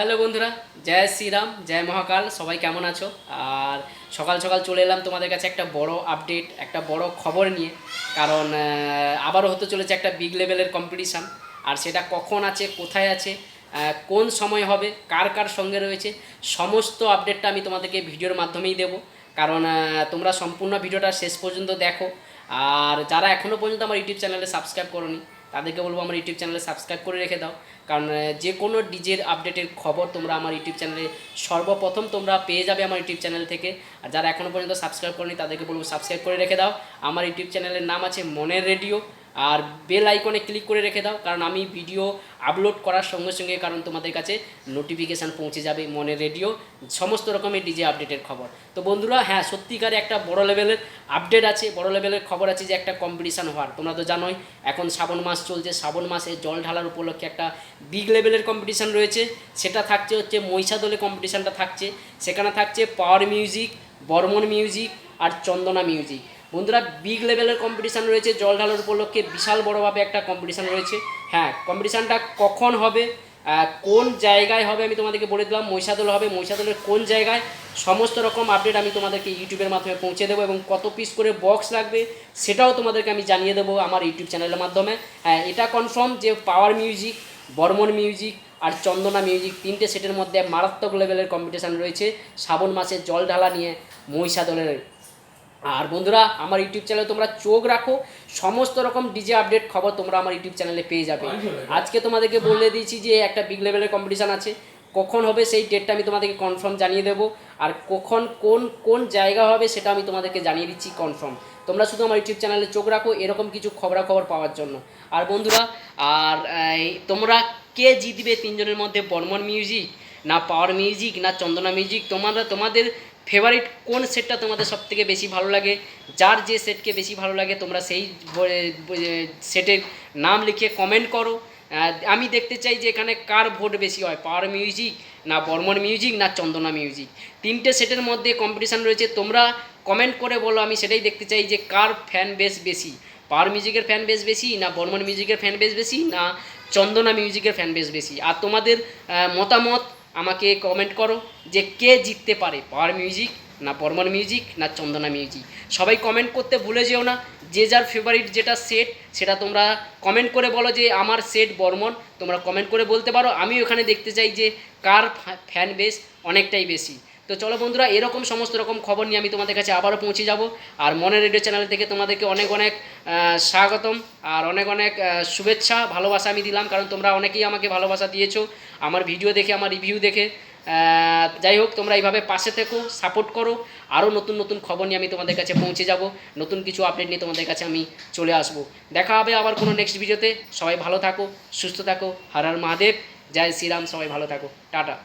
Hello বন্ধুরা, জয় শ্রীরাম, জয় মহাকাল, সবাই কেমন আছো? আর সকাল সকাল চলে এলাম তোমাদের কাছে একটা বড় আপডেট একটা বড় খবর নিয়ে। কারণ আবারও হতে চলেছে একটা বিগ লেভেলের কম্পিটিশান আর সেটা কখন আছে, কোথায় আছে কোন সময় হবে, কার কার সঙ্গে রয়েছে, সমস্ত আপডেটটা আমি তোমাদেরকে ভিডিওর মাধ্যমেই দেবো। কারণ তোমরা সম্পূর্ণ ভিডিওটা শেষ পর্যন্ত দেখো। আর যারা এখনও পর্যন্ত আমার ইউটিউব চ্যানেলে সাবস্ক্রাইব করোনি তাদেরকে বলব আমার ইউটিউব চ্যানেলে সাবস্ক্রাইব করে রেখে দাও। কারণ যে কোনো ডিজের আপডেটের খবর তোমরা আমার ইউটিউব চ্যানেলে সর্বপ্রথম তোমরা পেয়ে যাবে আমার ইউটিউব চ্যানেল থেকে। আর যারা এখনও পর্যন্ত সাবস্ক্রাইব করনি, তাদেরকে বলব সাবস্ক্রাইব করে রেখে দাও। আমার ইউটিউব চ্যানেলের নাম আছে মনের রেডিও। আর বেল আইকনে ক্লিক করে রেখে দাও, কারণ আমি ভিডিও আপলোড করার সঙ্গে সঙ্গে কারণ তোমাদের কাছে নোটিফিকেশান পৌঁছে যাবে মনে রেডিও সমস্ত রকমের ডিজে আপডেটের খবর। তো বন্ধুরা হ্যাঁ সত্যিকারে একটা বড় লেভেলের আপডেট আছে, বড় লেভেলের খবর আছে যে একটা কম্পিটিশান হওয়ার। তোমরা তো জানোই, এখন শ্রাবণ মাস চলছে, শ্রাবণ মাসে জল ঢালার উপলক্ষে একটা বিগ লেভেলের কম্পিটিশান রয়েছে। সেটা থাকছে হচ্ছে মহিষাদলে কম্পিটিশানটা থাকছে। সেখানে থাকছে পাওয়ার মিউজিক বর্মন মিউজিক আর চন্দনা মিউজিক বন্ধুরা বিগ লেভেলের কম্পিটিশান রয়েছে। জল ঢালার উপলক্ষে বিশাল বড়োভাবে একটা কম্পিটিশান রয়েছে। হ্যাঁ কম্পিটিশানটা কখন হবে কোন জায়গায় হবে আমি তোমাদেরকে বলে দিলাম, মহিষাদল হবে। মহিষাদলের কোন জায়গায়, সমস্ত রকম আপডেট আমি তোমাদেরকে ইউটিউবের মাধ্যমে পৌঁছে দেবো এবং কত পিস করে বক্স লাগবে সেটাও তোমাদেরকে আমি জানিয়ে দেবো আমার ইউটিউব চ্যানেলের মাধ্যমে। হ্যাঁ এটা কনফার্ম যে পাওয়ার মিউজিক বর্মন মিউজিক আর চন্দনা মিউজিক তিনটে সেটের মধ্যে মারাত্মক লেভেলের কম্পিটিশান রয়েছে। শ্রাবণ মাসে জল ঢালা নিয়ে মহিষাদলের আর বন্ধুরা আমার ইউটিউব চ্যানেলে তোমরা চোখ রাখো। সমস্ত রকম ডিজে আপডেট খবর তোমরা আমার ইউটিউব চ্যানেলে পেয়ে যাবে। আজকে তোমাদেরকে বলে দিয়েছি যে একটা বিগ লেভেলের কম্পিটিশান আছে। কখন হবে সেই ডেটটা আমি তোমাদেরকে কনফার্ম জানিয়ে দেবো। আর কখন কোন কোন জায়গা হবে সেটা আমি তোমাদেরকে জানিয়ে দিচ্ছি কনফার্ম তোমরা শুধু আমার ইউটিউব চ্যানেলে চোখ রাখো এরকম কিছু খবরাখবর পাওয়ার জন্য। আর বন্ধুরা আর তোমরা কে জিতবে তিনজনের মধ্যে বর্মন মিউজিক না পাওয়ার মিউজিক না চন্দনা মিউজিক তোমরা তোমাদের ফেভারিট কোন সেটটা তোমাদের সব থেকে বেশি ভালো লাগে? যার যে সেটকে বেশি ভালো লাগে, তোমরা সেই সেটের নাম লিখে কমেন্ট করো। আমি দেখতে চাই যে এখানে কার ভোট বেশি হয়, পাওয়ার মিউজিক না বর্মন মিউজিক না চন্দনা মিউজিক তিনটে সেটের মধ্যে কম্পিটিশান রয়েছে, তোমরা কমেন্ট করে বলো, আমি সেটাই দেখতে চাই যে কার ফ্যান বেস বেশি? পাওয়ার মিউজিকের ফ্যান বেস বেশি না বর্মন মিউজিকের ফ্যান বেস বেশি না চন্দনা মিউজিকের ফ্যান বেস বেশি? আর তোমাদের মতামত আমাকে কমেন্ট করো যে কে জিততে পারে পাওয়ার মিউজিক না বর্মন মিউজিক না চন্দনা মিউজিক সবাই কমেন্ট করতে ভুলে যেও না, যে যার ফেভারিট যেটা সেট সেটা তোমরা কমেন্ট করে বলো যে আমার সেট বর্মন, তোমরা কমেন্ট করে বলতে পারো। আমি ওখানে দেখতে চাই যে কার ফ্যান বেস অনেকটাই বেশি। তো চলো বন্ধুরা, এরকম সমস্ত রকম খবর নিয়ে আমি তোমাদের কাছে আবারও পৌঁছে যাব। আর মনের রেডিও চ্যানেল থেকে তোমাদেরকে অনেক অনেক স্বাগতম আর অনেক অনেক শুভেচ্ছা, ভালোবাসা আমি দিলাম। কারণ তোমরা অনেকেই আমাকে ভালোবাসা দিয়েছ, আমার ভিডিও দেখে, আমার রিভিউ দেখে। যাই হোক, তোমরা এইভাবে পাশে থেকো, সাপোর্ট করো। আরও নতুন নতুন খবর নিয়ে আমি তোমাদের কাছে পৌঁছে যাব। নতুন কিছু আপডেট নিয়ে তোমাদের কাছে আমি চলে আসব। দেখা হবে আবার কোনো নেক্সট ভিডিওতে সবাই ভালো থাকো, সুস্থ থাকো। হর হর মহাদেব। জয় শ্রীরাম, সবাই ভালো থাকো। টাটা।